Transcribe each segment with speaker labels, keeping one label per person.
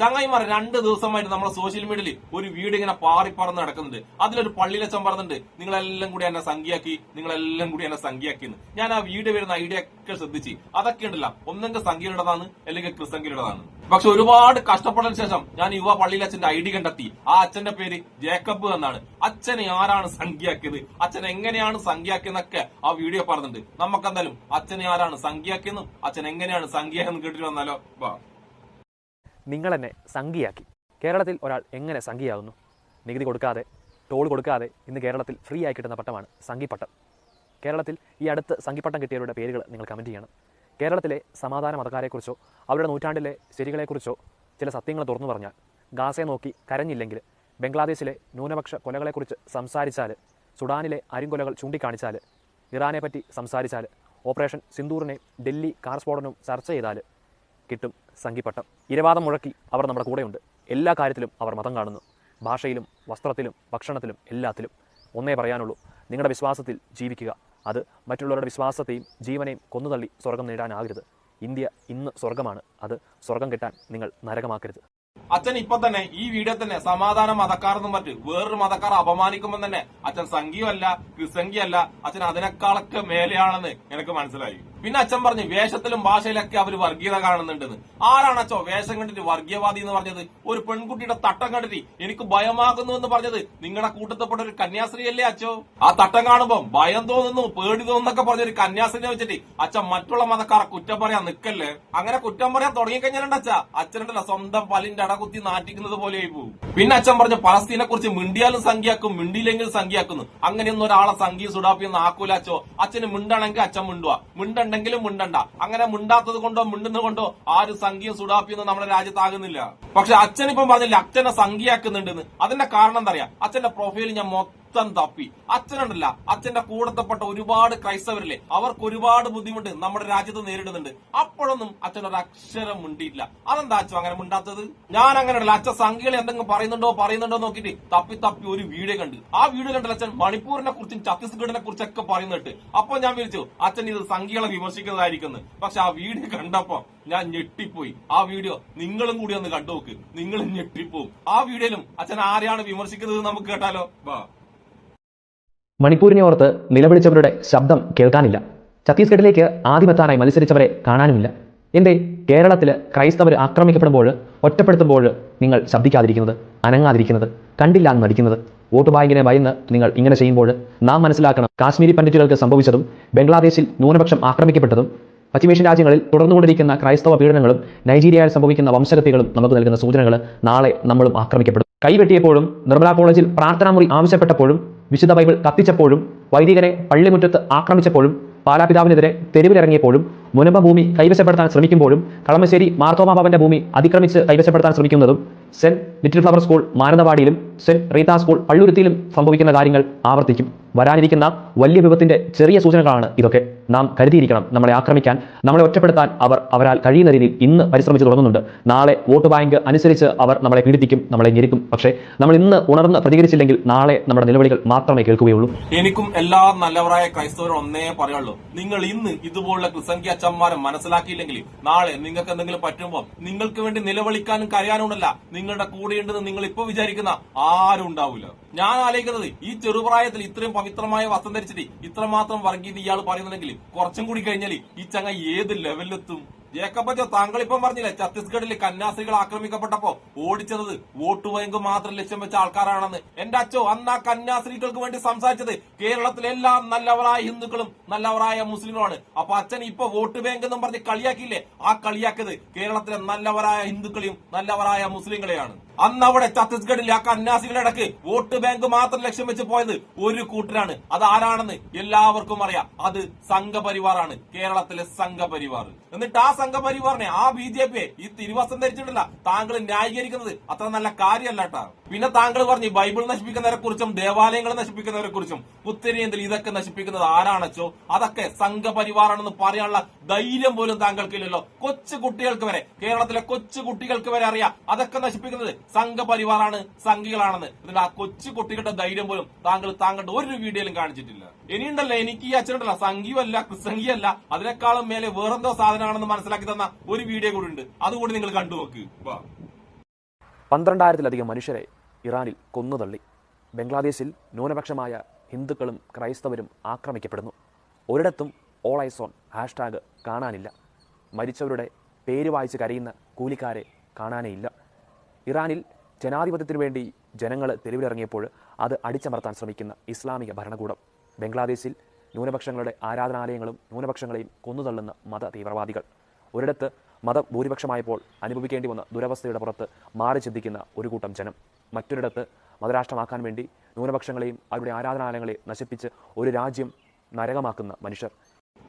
Speaker 1: ചങ്ങായിമാർ രണ്ട് ദിവസമായിട്ട് നമ്മുടെ സോഷ്യൽ മീഡിയയിൽ ഒരു വീട് ഇങ്ങനെ പാറിപ്പറന്ന് നടക്കുന്നുണ്ട്. അതിലൊരു പള്ളിയിലച്ചൻ പറഞ്ഞിട്ടുണ്ട് നിങ്ങളെല്ലാം കൂടി എന്നെ സംഖ്യയാക്കി നിങ്ങളെല്ലാം കൂടി എന്നെ സംഖ്യയാക്കി എന്ന് ഞാൻ ആ വീട് വരുന്ന ഐഡിയ ഒക്കെ ശ്രദ്ധിച്ച് അതൊക്കെ ഉണ്ടല്ല ഒന്നെങ്കിൽ സംഖ്യയുടേതാണ് അല്ലെങ്കിൽ ക്രിസംഖ്യയുടേതാണ് പക്ഷെ ഒരുപാട് കഷ്ടപ്പെട്ടതിന് ശേഷം ഞാൻ യുവ പള്ളിയിലച്ഛന്റെ ഐഡി കണ്ടെത്തി. ആ അച്ഛന്റെ പേര് ജേക്കബ് എന്നാണ്. അച്ഛനെ ആരാണ് സംഖ്യയാക്കിയത്? അച്ഛൻ എങ്ങനെയാണ് സംഖ്യയാക്കിയെന്നൊക്കെ ആ വീഡിയോ പറഞ്ഞിട്ടുണ്ട്. നമുക്കെന്തായാലും അച്ഛനെ ആരാണ് സംഖ്യയാക്കിയെന്നും അച്ഛൻ എങ്ങനെയാണ് സംഖ്യയെന്ന് കേട്ടിട്ട് വന്നാലോ?
Speaker 2: നിങ്ങൾ എന്നെ സംഖ്യയാക്കി. കേരളത്തിൽ ഒരാൾ എങ്ങനെ സംഖ്യയാകുന്നു? നികുതി കൊടുക്കാതെ ടോൾ കൊടുക്കാതെ ഇന്ന് കേരളത്തിൽ ഫ്രീ ആയി കിട്ടുന്ന പട്ടമാണ് സംഘിപ്പട്ടം കേരളത്തിൽ ഈ അടുത്ത് സംഘിപ്പട്ടം കിട്ടിയവരുടെ പേരുകൾ നിങ്ങൾ കമന്റ് ചെയ്യണം. കേരളത്തിലെ സമാധാന മതക്കാരെക്കുറിച്ചോ അവരുടെ നൂറ്റാണ്ടിലെ ശരികളെക്കുറിച്ചോ ചില സത്യങ്ങൾ തുറന്നു പറഞ്ഞാൽ ഗാസയെ നോക്കി കരഞ്ഞില്ലെങ്കിൽ ബംഗ്ലാദേശിലെ ന്യൂനപക്ഷ കൊലകളെക്കുറിച്ച് സംസാരിച്ചാൽ സുഡാനിലെ അരിങ്കൊലകൾ ചൂണ്ടിക്കാണിച്ചാൽ ഇറാനെ പറ്റി സംസാരിച്ചാൽ ഓപ്പറേഷൻ സിന്ദൂറിനെ ഡൽഹി കാർ സ്ഫോടനവും ചർച്ച ചെയ്താൽ കിട്ടും. സംഘിപ്പട്ടം. ഇരവാദം മുഴക്കി അവർ നമ്മുടെ കൂടെയുണ്ട്. എല്ലാ കാര്യത്തിലും അവർ മതം കാണുന്നു. ഭാഷയിലും വസ്ത്രത്തിലും ഭക്ഷണത്തിലും എല്ലാത്തിലും. ഒന്നേ പറയാനുള്ളൂ നിങ്ങളുടെ വിശ്വാസത്തിൽ ജീവിക്കുക. അത് മറ്റുള്ളവരുടെ വിശ്വാസത്തെയും ജീവനെയും കൊന്നുതള്ളി സ്വർഗം നേടാനാകരുത്. ഇന്ത്യ ഇന്ന് സ്വർഗമാണ്. അത് സ്വർഗം കിട്ടാൻ നിങ്ങൾ നരകമാക്കരുത്.
Speaker 1: അച്ഛൻ ഇപ്പൊ തന്നെ ഈ വീഡിയോ തന്നെ സമാധാന മതക്കാർ എന്നും മറ്റ് വേറൊരു മതക്കാർ അപമാനിക്കുമ്പോൾ തന്നെ അച്ഛൻ സംഖ്യമല്ല ക്രിസംഖ്യല്ല അച്ഛൻ അതിനേക്കാളൊക്കെ മേലെയാണെന്ന് എനിക്ക് മനസ്സിലായി. പിന്നെ അച്ഛൻ പറഞ്ഞു വേഷത്തിലും ഭാഷയിലൊക്കെ അവർ വർഗീയത കാണുന്നുണ്ടെന്ന്. ആരാണ് അച്ഛോ വേഷം കണ്ടിട്ട് വർഗീയവാദി എന്ന് പറഞ്ഞത്? ഒരു പെൺകുട്ടിയുടെ തട്ടം കണ്ടിട്ട് എനിക്ക് ഭയമാകുന്നു എന്ന് പറഞ്ഞത് നിങ്ങളുടെ കൂട്ടത്തിൽപ്പെട്ട ഒരു കന്യാസ്ത്രീയല്ലേ അച്ഛോ? ആ തട്ടം കാണുമ്പോൾ ഭയം തോന്നുന്നു പേടി തോന്നുന്നൊക്കെ പറഞ്ഞ ഒരു കന്യാസ്ത്രീനെ വെച്ചിട്ട് അച്ഛൻ മറ്റുള്ള മതക്കാരെ കുറ്റം പറയാൻ നിക്കല്ലേ അങ്ങനെ കുറ്റം പറയാൻ തുടങ്ങിക്കഴിഞ്ഞാലുണ്ട് അച്ഛ? അച്ഛനുണ്ടല്ല സ്വന്തം പലിന്റെ അടകുത്തി നാട്ടിക്കുന്നത് പോലെയായി പോകും പിന്നെ അച്ഛൻ പറഞ്ഞു പലസ്തീനെ കുറിച്ച് മിണ്ടിയാലും സംഖ്യയാക്കും മിണ്ടിയില്ലെങ്കിലും സംഖ്യയാക്കുന്നു. അങ്ങനെയൊന്നും ഒരാളെ സംഖ്യ സുഡാപ്പിയൊന്നും ആക്കൂല അച്ഛോ. അച്ഛന് മിണ്ടാണെങ്കിൽ അച്ഛൻ മിണ്ടുക മിണ്ടണ്ടെങ്കിലും മുണ്ടണ്ട. അങ്ങനെ മിണ്ടാത്തത് കൊണ്ടോ മിണ്ടുന്നത് കൊണ്ടോ ആരും സംഖ്യ സുഡാപ്പിയൊന്നും നമ്മുടെ രാജ്യത്താകുന്നില്ല. പക്ഷെ അച്ഛൻ ഇപ്പം പറഞ്ഞില്ല അച്ഛനെ സംഖ്യയാക്കുന്നുണ്ടെന്ന്. അതിന്റെ കാരണം എന്താ അറിയാ? അച്ഛന്റെ പ്രൊഫൈൽ ഞാൻ തപ്പി. അച്ഛനുണ്ടല്ല അച്ഛന്റെ കൂടത്തപ്പെട്ട ഒരുപാട് ക്രൈസ്തവരില്ലേ അവർക്ക് ഒരുപാട് ബുദ്ധിമുട്ട് നമ്മുടെ രാജ്യത്ത് നേരിടുന്നുണ്ട്. അപ്പോഴൊന്നും അച്ഛൻ ഒരു അക്ഷരം മിണ്ടിയിട്ടില്ല. അതെന്താ അച്ഛൻ അങ്ങനെ മിണ്ടാത്തത്? ഞാൻ അങ്ങനെയല്ല അച്ഛൻ സംഖ്യകൾ എന്തെങ്കിലും പറയുന്നുണ്ടോ പറയുന്നുണ്ടോ നോക്കിയിട്ട് തപ്പി തപ്പി ഒരു വീഡിയോ കണ്ട്. ആ വീഡിയോ കണ്ടല്ല അച്ഛൻ മണിപ്പൂരിനെ കുറിച്ചും ഛത്തീസ്ഗഡിനെ കുറിച്ചൊക്കെ പറയുന്നിട്ട് അപ്പൊ ഞാൻ വിളിച്ചു അച്ഛൻ ഇത് സംഖ്യകളെ വിമർശിക്കുന്നതായിരിക്കുന്നു പക്ഷെ ആ വീഡിയോ കണ്ടപ്പോ ഞാൻ ഞെട്ടിപ്പോയി. ആ വീഡിയോ നിങ്ങളും കൂടി ഒന്ന് കണ്ടു നോക്ക് നിങ്ങളും ഞെട്ടിപ്പോവും. ആ വീഡിയോയിലും അച്ഛൻ ആരെയാണ് വിമർശിക്കുന്നത് നമുക്ക് കേട്ടാലോ? വാ.
Speaker 3: മണിപ്പൂരിനെ ഓർത്ത് നിലവിളിച്ചവരുടെ ശബ്ദം കേൾക്കാനില്ല. ഛത്തീസ്ഗഡിലേക്ക് ആദ്യമെത്താനായി മത്സരിച്ചവരെ കാണാനുമില്ല. എന്റെ കേരളത്തിൽ ക്രൈസ്തവർ ആക്രമിക്കപ്പെടുമ്പോൾ ഒറ്റപ്പെടുത്തുമ്പോൾ നിങ്ങൾ ശബ്ദിക്കാതിരിക്കുന്നത് അനങ്ങാതിരിക്കുന്നത് കണ്ടില്ല എന്ന് നടിക്കുന്നത്. വോട്ട് ബാങ്കിനെ ഭയന്ന് നിങ്ങൾ ഇങ്ങനെ ചെയ്യുമ്പോൾ നാം മനസ്സിലാക്കണം കാശ്മീരി പണ്ഡിറ്റുകൾക്ക് സംഭവിച്ചതും ബംഗ്ലാദേശിൽ ന്യൂനപക്ഷം ആക്രമിക്കപ്പെട്ടതും പശ്ചിമേഷ്യൻ രാജ്യങ്ങളിൽ തുടർന്നുകൊണ്ടിരിക്കുന്ന ക്രൈസ്തവ പീഡനങ്ങളും നൈജീരിയയിൽ സംഭവിക്കുന്ന വംശഗതികളും നമുക്ക് നൽകുന്ന സൂചനകൾ നാളെ നമ്മളും ആക്രമിക്കപ്പെടും. കൈവെട്ടിയപ്പോഴും നിർമ്മല കോളേജിൽ പ്രാർത്ഥനാമുറി ആവശ്യപ്പെട്ടപ്പോഴും വിശുദ്ധ ബൈബിൾ കത്തിച്ചപ്പോഴും വൈദികരെ പള്ളിമുറ്റത്ത് ആക്രമിച്ചപ്പോഴും പാലാപിതാവിനെതിരെ തെരുവിലിറങ്ങിയപ്പോഴും മുനമ്പ ഭൂമി കൈവശപ്പെടുത്താൻ ശ്രമിക്കുമ്പോഴും കളമശ്ശേരി മാർത്തോമാ ഭവന്റെ ഭൂമി അതിക്രമിച്ച് കൈവശപ്പെടുത്താൻ ശ്രമിക്കുന്നതും സെന്റ് ലിറ്റിൽ ഫ്ലവർ സ്കൂൾ മാനന്തവാടിയിലും സെന്റ് റീത സ്കൂൾ പള്ളുരുത്തിയിലും സംഭവിക്കുന്ന കാര്യങ്ങൾ ആവർത്തിക്കും. വരാനിരിക്കുന്ന വലിയ വിപത്തിന്റെ ചെറിയ സൂചനകളാണ് ഇതൊക്കെ. നാം കരുതിയിരിക്കണം നമ്മളെ ആക്രമിക്കാൻ നമ്മളെ ഒറ്റപ്പെടുത്താൻ അവർ അവരാൽ കഴിയുന്ന രീതിയിൽ ഇന്ന് പരിശ്രമിച്ചു തുടങ്ങുന്നുണ്ട്. നാളെ വോട്ട് ബാങ്ക് അനുസരിച്ച് അവർ നമ്മളെ പീഡിപ്പിക്കും നമ്മളെ ഞെരുക്കും. പക്ഷേ നമ്മൾ ഇന്ന് ഉണർന്ന് പ്രതികരിച്ചില്ലെങ്കിൽ നാളെ നമ്മുടെ നിലവിളികൾ മാത്രമേ കേൾക്കുകയുള്ളൂ.
Speaker 1: എനിക്കും എല്ലാ നല്ലവരായ ക്രൈസ്തവരും ഒന്നേ പറയുള്ളൂ. നിങ്ങൾ ഇന്ന് ഇതുപോലുള്ള ക്രിസംഖ്യ അച്ഛന്മാരെ മനസ്സിലാക്കിയില്ലെങ്കിൽ നാളെ നിങ്ങൾക്ക് എന്തെങ്കിലും പറ്റുമ്പോൾ നിങ്ങൾക്ക് വേണ്ടി നിലവിളിക്കാനും കരയാനുമല്ല. നിങ്ങളുടെ കൂടെയുണ്ടെന്ന് നിങ്ങൾ ഇപ്പോൾ വിചാരിക്കുന്ന ആരും ഉണ്ടാവില്ല. ഞാൻ ആലോചിക്കുന്നത് ഈ ചെറുപ്രായത്തിൽ ഇത്രയും പവിത്രമായ വസ്ത്രം ധരിച്ചിട്ട് ഇത്രമാത്രം വർഗീയത ഇയാൾ പറയുന്നുണ്ടെങ്കിൽ കുറച്ചും കൂടി കഴിഞ്ഞാൽ ഈ ചങ്ങ ഏത് ലെവലിലെത്തും ജേക്കബച്ചോ താങ്കൾ ഇപ്പം പറഞ്ഞില്ലേ ഛത്തീസ്ഗഡിൽ കന്യാസ്ത്രീകൾ ആക്രമിക്കപ്പെട്ടപ്പോ ഓടിച്ചത് വോട്ട് ബാങ്ക് മാത്രം ലക്ഷ്യം വെച്ച ആൾക്കാരാണെന്ന്. എന്റെ അച്ഛോ അന്ന് ആ കന്യാസ്ത്രീകൾക്ക് വേണ്ടി സംസാരിച്ചത് കേരളത്തിലെ എല്ലാ നല്ലവരായ ഹിന്ദുക്കളും നല്ലവരായ മുസ്ലിങ്ങളുമാണ്. അപ്പൊ അച്ഛൻ ഇപ്പൊ വോട്ട് ബാങ്ക് എന്നും പറഞ്ഞ് കളിയാക്കിയില്ലേ? ആ കളിയാക്കിയത് കേരളത്തിലെ നല്ലവരായ ഹിന്ദുക്കളെയും നല്ലവരായ മുസ്ലിങ്ങളെയാണ്. അന്ന് അവിടെ ഛത്തീസ്ഗഡിൽ ആ കന്യാസികളുടെ ഇടയ്ക്ക് വോട്ട് ബാങ്ക് മാത്രം ലക്ഷ്യം വെച്ച് പോയത് ഒരു കൂട്ടരാണ്. അത് ആരാണെന്ന് എല്ലാവർക്കും അറിയാം. അത് സംഘപരിവാറാണ്. കേരളത്തിലെ സംഘപരിവാർ. എന്നിട്ട് ആ സംഘപരിവാറിനെ ആ ബി ജെ പിയെ ഈ തിരുവസം ധരിച്ചിട്ടില്ല. താങ്കൾ ന്യായീകരിക്കുന്നത് അത്ര നല്ല കാര്യമല്ല പിന്നെ താങ്കൾ പറഞ്ഞു ബൈബിൾ നശിപ്പിക്കുന്നവരെ കുറിച്ചും ദേവാലയങ്ങൾ നശിപ്പിക്കുന്നവരെ കുറിച്ചും ഉത്തരേന്ത്യയിൽ ഇതൊക്കെ നശിപ്പിക്കുന്നത് ആരാണച്ചോ? അതൊക്കെ സംഘപരിവാറാണെന്ന് പറയാനുള്ള ധൈര്യം പോലും താങ്കൾക്കില്ലല്ലോ. കൊച്ചു കുട്ടികൾക്ക് വരെ കേരളത്തിലെ കൊച്ചു കുട്ടികൾക്ക് വരെ അറിയാം. അതൊക്കെ നശിപ്പിക്കുന്നത് സംഘപരിവാറാണ് സംഘികളാണെന്ന്. എന്നിട്ട് ആ കൊച്ചു കുട്ടികളുടെ ധൈര്യം പോലും താങ്കൾ താങ്കളുടെ ഒരു വീഡിയോയിലും കാണിച്ചിട്ടില്ല. ഇനിയുണ്ടല്ലോ എനിക്ക് ഈ അച്ഛനുണ്ടല്ലോ. സംഘിയല്ല ക്രിസംഘിയല്ല അതിനേക്കാളും മേലെ വേറെന്തോ സാധനമാണെന്ന് മനസ്സിലാക്കി തന്ന ഒരു വീഡിയോ കൂടി ഉണ്ട്. അതുകൂടി നിങ്ങൾ കണ്ടുനോക്ക് വാ.
Speaker 2: പന്ത്രണ്ടായിരത്തിലധികം മനുഷ്യരെ ഇറാനിൽ കൊന്നുതള്ളി. ബംഗ്ലാദേശിൽ ന്യൂനപക്ഷമായ ഹിന്ദുക്കളും ക്രൈസ്തവരും ആക്രമിക്കപ്പെടുന്നു. ഒരിടത്തും ഓൺ ഹാഷ്ടാഗ് കാണാനില്ല. മരിച്ചവരുടെ പേര് വായിച്ച് കരയുന്ന കൂലിക്കാരെ കാണാനേയില്ല. ഇറാനിൽ ജനാധിപത്യത്തിനു വേണ്ടി ജനങ്ങൾ തെരുവിലിറങ്ങിയപ്പോൾ അത് അടിച്ചമർത്താൻ ശ്രമിക്കുന്ന ഇസ്ലാമിക ഭരണകൂടം. ബംഗ്ലാദേശിൽ ന്യൂനപക്ഷങ്ങളുടെ ആരാധനാലയങ്ങളും ന്യൂനപക്ഷങ്ങളെയും കൊന്നുതള്ളുന്ന മത തീവ്രവാദികൾ. ഒരിടത്ത് മതം ഭൂരിപക്ഷമായപ്പോൾ അനുഭവിക്കേണ്ടി വന്ന ദുരവസ്ഥയുടെ പുറത്ത് മാറി ചിന്തിക്കുന്ന ഒരു കൂട്ടം ജനം. മറ്റൊരിടത്ത് മതരാഷ്ട്രമാക്കാൻ വേണ്ടി ന്യൂനപക്ഷങ്ങളെയും അവരുടെ ആരാധനാലയങ്ങളെയും നശിപ്പിച്ച് ഒരു രാജ്യം നരകമാക്കുന്ന മനുഷ്യർ.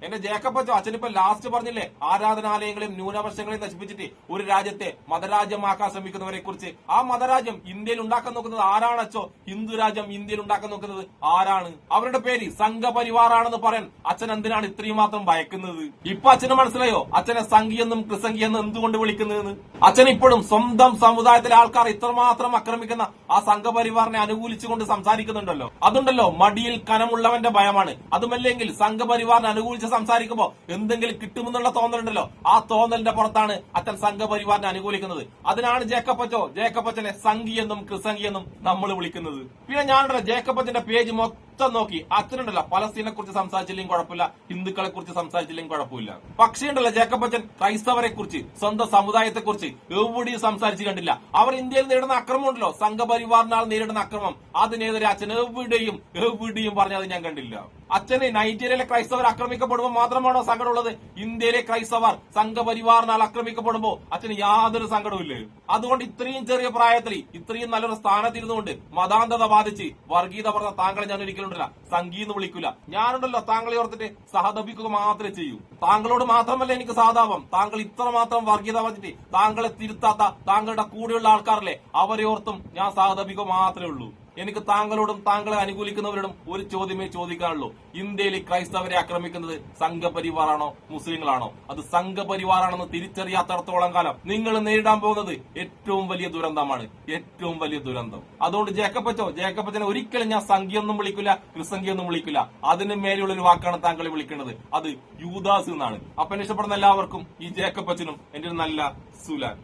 Speaker 1: എന്റെ ജേക്കപ്പച്ചോ അച്ഛനിപ്പോ ലാസ്റ്റ് പറഞ്ഞില്ലേ? ആരാധനാലയങ്ങളെയും ന്യൂനപക്ഷങ്ങളെയും നശിപ്പിച്ചിട്ട് ഒരു രാജ്യത്തെ മതരാജ്യമാക്കാൻ ശ്രമിക്കുന്നവരെ കുറിച്ച്. ആ മതരാജ്യം ഇന്ത്യയിൽ ഉണ്ടാക്കാൻ നോക്കുന്നത് ആരാണ് അച്ഛോ? ഹിന്ദു രാജ്യം ഇന്ത്യയിൽ ഉണ്ടാക്കാൻ നോക്കുന്നത് ആരാണ്? അവരുടെ പേര് സംഘപരിവാറാണെന്ന് പറയാൻ അച്ഛൻ എന്തിനാണ് ഇത്രയും മാത്രം ഭയക്കുന്നത്? ഇപ്പൊ അച്ഛന് മനസ്സിലായോ? അച്ഛനെ സംഘിയെന്നും ക്രിസംഘിയെന്നും എന്തുകൊണ്ട് വിളിക്കുന്നതെന്ന്? അച്ഛൻ ഇപ്പോഴും സ്വന്തം സമുദായത്തിലെ ആൾക്കാർ ഇത്രമാത്രം ആക്രമിക്കുന്ന ആ സംഘപരിവാറിനെ അനുകൂലിച്ചുകൊണ്ട് സംസാരിക്കുന്നുണ്ടല്ലോ. അതുണ്ടല്ലോ മടിയിൽ കനമുള്ളവന്റെ ഭയമാണ്. അതുമല്ലെങ്കിൽ സംഘപരിവാറിനെ അനുകൂലിച്ച് സംസാരിക്കുമ്പോ എന്തെങ്കിലും കിട്ടുമെന്നുള്ള തോന്നലുണ്ടല്ലോ. ആ തോന്നലിന്റെ പുറത്താണ് അച്ഛൻ സംഘപരിവാറിനെ അനുകൂലിക്കുന്നത്. അതിനാണ് ജേക്കപ്പച്ചോ ജേക്കപ്പച്ചനെ സംഘിയെന്നും എന്നും നമ്മൾ വിളിക്കുന്നത്. പിന്നെ ഞാനുണ്ടല്ലോ ജേക്കപ്പച്ചന്റെ പേജ് മൊത്തം നോക്കി. അച്ഛനുണ്ടല്ലോ പലസ്തീനെ കുറിച്ച് സംസാരിച്ചില്ലെങ്കിൽ കുഴപ്പമില്ല ഹിന്ദുക്കളെ കുറിച്ച് സംസാരിച്ചില്ലെങ്കിൽ കുഴപ്പമില്ല. പക്ഷേ ഉണ്ടല്ലോ ജേക്കപ്പച്ചൻ ക്രൈസ്തവരെ കുറിച്ച് സ്വന്തം സമുദായത്തെ കുറിച്ച് എവിടെയും സംസാരിച്ചു കണ്ടില്ല. അവർ ഇന്ത്യയിൽ നേരിടുന്ന അക്രമം ഉണ്ടല്ലോ സംഘപരിവാറിനാൽ നേരിടുന്ന അക്രമം. അതിനെതിരെ അച്ഛൻ എവിടെയും എവിടെയും പറഞ്ഞത് ഞാൻ കണ്ടില്ല. അച്ഛന് നൈജീരിയയിലെ ക്രൈസ്തവർ ആക്രമിക്കപ്പെടുമ്പോൾ മാത്രമാണോ സങ്കടമുള്ളത്? ഇന്ത്യയിലെ ക്രൈസ്തവർ സംഘപരിവാറിനാൽ ആക്രമിക്കപ്പെടുമ്പോൾ അച്ഛന് യാതൊരു സങ്കടവുമില്ല അതുകൊണ്ട് ഇത്രയും ചെറിയ പ്രായത്തിൽ ഇത്രയും നല്ലൊരു സ്ഥാനത്തിരുന്നുകൊണ്ട് മതാന്തത ബാധിച്ച് വർഗീയത പറഞ്ഞ താങ്കളെ ഞാൻ ഒരിക്കലുണ്ടല്ല സംഗീന്ന് വിളിക്കില്ല ഞാനുണ്ടല്ലോ താങ്കളെ ഓർത്തിട്ട് സഹതപിക്കുക മാത്രമേ ചെയ്യൂ. താങ്കളോട് മാത്രമല്ല എനിക്ക് സഹതാപം. താങ്കൾ ഇത്രമാത്രം വർഗീയത പറഞ്ഞിട്ട് താങ്കളെ തിരുത്താത്ത താങ്കളുടെ കൂടെയുള്ള ആൾക്കാരല്ലേ? അവരെ ഓർത്തും ഞാൻ സഹതപിക്കുക മാത്രമേ ഉള്ളൂ. എനിക്ക് താങ്കളോടും താങ്കളെ അനുകൂലിക്കുന്നവരോടും ഒരു ചോദ്യമേ ചോദിക്കാനുള്ളൂ. ഇന്ത്യയിൽ ക്രൈസ്തവരെ ആക്രമിക്കുന്നത് സംഘപരിവാറാണോ മുസ്ലിങ്ങളാണോ? അത് സംഘപരിവാറാണെന്ന് തിരിച്ചറിയാത്തടത്തോളം കാലം നിങ്ങൾ നേരിടാൻ പോകുന്നത് ഏറ്റവും വലിയ ദുരന്തമാണ്. ഏറ്റവും വലിയ ദുരന്തം. അതുകൊണ്ട് ജേക്കപ്പച്ചോ ജേക്കപ്പച്ചനെ ഒരിക്കലും ഞാൻ സംഖ്യൊന്നും വിളിക്കില്ല ക്രിസംഖ്യൊന്നും വിളിക്കില്ല. അതിന് മേലെയുള്ള ഒരു വാക്കാണ് താങ്കൾ വിളിക്കുന്നത് അത് യൂദാസ് എന്നാണ്. അപ്പൊ ഇഷ്ടപ്പെടുന്ന എല്ലാവർക്കും ഈ ജേക്കപ്പച്ചനും എന്റെ ഒരു നല്ല സുലാൻ.